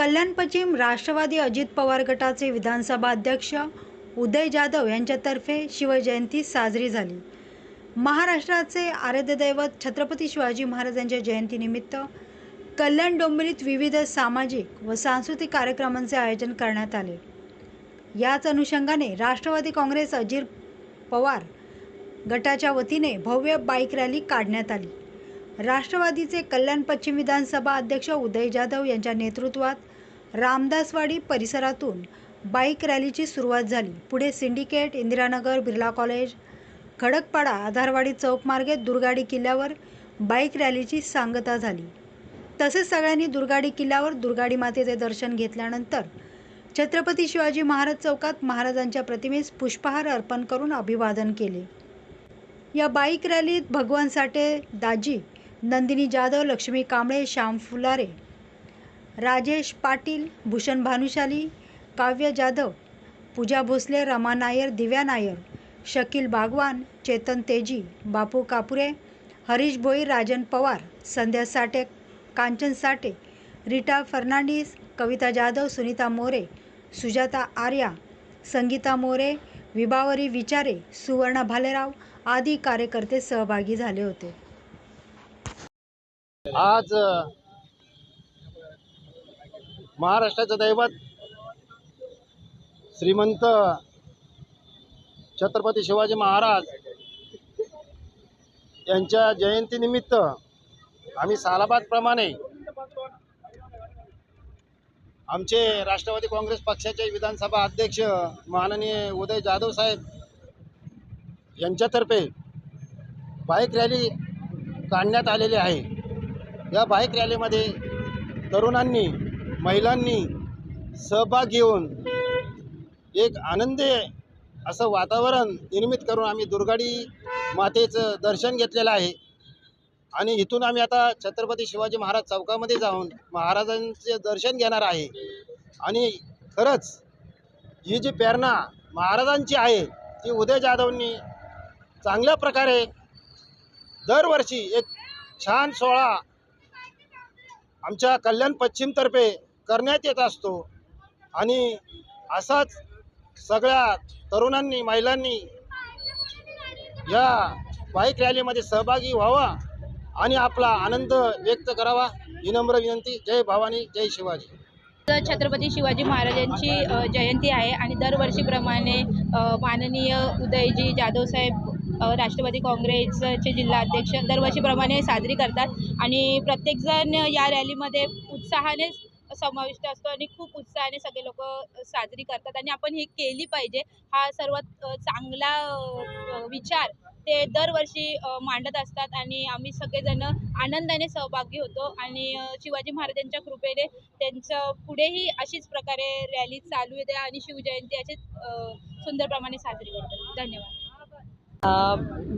कल्याण पश्चिम राष्ट्रवादी अजित पवार गटाचे विधानसभा अध्यक्ष उदय जाधव यांच्यातर्फे शिवजयंती साजरी झाली. महाराष्ट्राचे आराध्यदैवत छत्रपती शिवाजी महाराजांच्या जयंतीनिमित्त कल्याण डोंबिवलीत विविध सामाजिक व सांस्कृतिक कार्यक्रमांचे आयोजन करण्यात आले. याच अनुषंगाने राष्ट्रवादी काँग्रेस अजित पवार गटाच्या वतीने भव्य बाईक रॅली काढण्यात आली. राष्ट्रवादीचे कल्याण पश्चिम विधानसभा अध्यक्ष उदय जाधव यांच्या नेतृत्वात रामदासवाडी परिसरातून बाईक रॅलीची सुरुवात झाली. पुढे सिंडिकेट इंदिरानगर बिर्ला कॉलेज खडकपाडा आधारवाडी चौकमार्गे दुर्गाडी किल्ल्यावर बाईक रॅलीची सांगता झाली. तसेच सगळ्यांनी दुर्गाडी किल्ल्यावर दुर्गाडी मातेचे दर्शन घेतल्यानंतर छत्रपती शिवाजी महाराज चौकात महाराजांच्या प्रतिमेस पुष्पहार अर्पण करून अभिवादन केले. या बाईक रॅलीत भगवान साठे दाजी नंदिनी जाधव लक्ष्मी कांबळे श्याम फुलारे राजेश पाटील भूषण भानुशाली काव्य जाधव पूजा भोसले रमा नायर दिव्या नायर शकील बागवान चेतन तेजी बापू कापुरे हरीश भोईर राजन पवार संध्या साठे कांचन साठे रीटा फर्नांडिस कविता जाधव सुनीता मोरे सुजाता आर्या संगीता मोरे विभावरी विचारे सुवर्णा भालेराव आदी कार्यकर्ते सहभागी झाले होते. आज महाराष्ट्राचं दैवत श्रीमंत छत्रपती शिवाजी महाराज यांच्या जयंतीनिमित्त आम्ही सालाबादप्रमाणे आमचे राष्ट्रवादी काँग्रेस पक्षाचे विधानसभा अध्यक्ष माननीय उदय जाधव साहेब यांच्यातर्फे बाईक रॅली काढण्यात आलेली आहे. या बाईक रॅलीमध्ये तरुणांनी महिलांनी सहभाग घेऊन एक आनंदी असं वातावरण निर्मित करून आम्ही दुर्गाडी मातेचं दर्शन घेतलेलं आहे. आणि इथून आम्ही आता छत्रपती शिवाजी महाराज चौकामध्ये जाऊन महाराजांचे दर्शन घेणार आहे. आणि खरंच ही जी प्रेरणा महाराजांची आहे ती उदय जाधवनी चांगल्या प्रकारे दरवर्षी एक छान सोहळा आमच्या कल्याण पश्चिमतर्फे करण्यात येत असतो. आणि असाच सगळ्या तरुणांनी महिलांनी या बाईक रॅलीमध्ये सहभागी व्हावा आणि आपला आनंद व्यक्त करावा. ही नम्र विनंती. जय भवानी जय शिवाजी. तर छत्रपती शिवाजी महाराजांची जयंती आहे आणि दरवर्षीप्रमाणे माननीय उदयजी जाधव साहेब राष्ट्रवादी काँग्रेसचे जिल्हाध्यक्ष दरवर्षीप्रमाणे साजरी करतात. आणि प्रत्येकजण या रॅलीमध्ये उत्साहाने समाविष्ट असतो आणि खूप उत्साहाने सगळे लोक साजरी करतात आणि आपण ही केली पाहिजे. हा सर्वात चांगला विचार ते दरवर्षी मांडत असतात आणि आम्ही सगळेजण आनंदाने सहभागी होतो आणि शिवाजी महाराजांच्या कृपेने त्यांचं पुढेही अशीच प्रकारे रॅली चालू येते आणि शिवजयंती अशीच सुंदरप्रमाणे साजरी करतात धन्यवाद.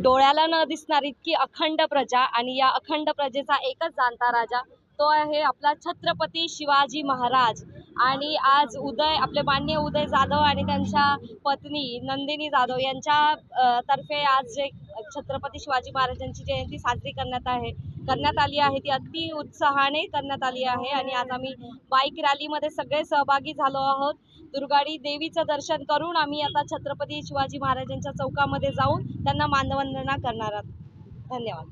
डोळ्याला न दिसणारी इतकी अखंड प्रजा आणि या अखंड प्रजेचा एकच जाणता राजा तो आहे आपला छत्रपती शिवाजी महाराज. आणि आज उदय आपले मान्य उदय जाधव आणि त्यांच्या पत्नी नंदिनी जाधव यांच्या तर्फे आज जे छत्रपती शिवाजी महाराजांची जयंती साजरी करण्यात आहे करण्यात आली आहे. ती अति उत्साहाने करण्यात आली आहे. आणि आज आम्ही बाईक रॅलीमध्ये सगळे सहभागी झालो आहोत. दुर्गाडी देवीचं दर्शन करून आम्ही आता छत्रपती शिवाजी महाराजांच्या चौकामध्ये जाऊन त्यांना मानवंदना करणार आहोत. धन्यवाद.